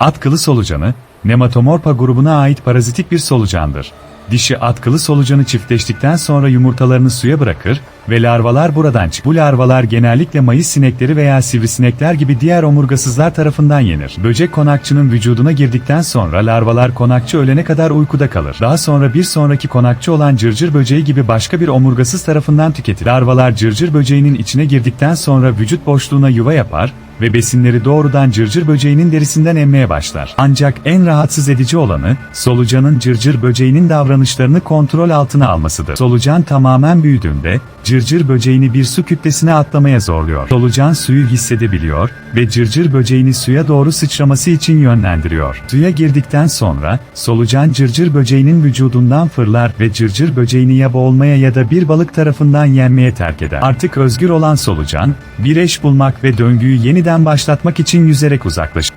Atkılı solucanı, Nematomorpha grubuna ait parazitik bir solucandır. Dişi atkılı solucanı çiftleştikten sonra yumurtalarını suya bırakır ve larvalar buradan çıkar. Bu larvalar genellikle mayıs sinekleri veya sivrisinekler gibi diğer omurgasızlar tarafından yenir. Böcek konakçının vücuduna girdikten sonra larvalar konakçı ölene kadar uykuda kalır. Daha sonra bir sonraki konakçı olan cırcır böceği gibi başka bir omurgasız tarafından tüketilir. Larvalar cırcır böceğinin içine girdikten sonra vücut boşluğuna yuva yapar ve besinleri doğrudan cırcır böceğinin derisinden emmeye başlar. Ancak en rahatsız edici olanı, solucanın cırcır böceğinin davranışlarını kontrol altına almasıdır. Solucan tamamen büyüdüğünde, cırcır böceğini bir su kütlesine atlamaya zorluyor. Solucan suyu hissedebiliyor ve cırcır böceğini suya doğru sıçraması için yönlendiriyor. Suya girdikten sonra, solucan cırcır böceğinin vücudundan fırlar ve cırcır böceğini ya boğulmaya ya da bir balık tarafından yenmeye terk eder. Artık özgür olan solucan, bir eş bulmak ve döngüyü yeniden başlatmak için yüzerek uzaklaşır.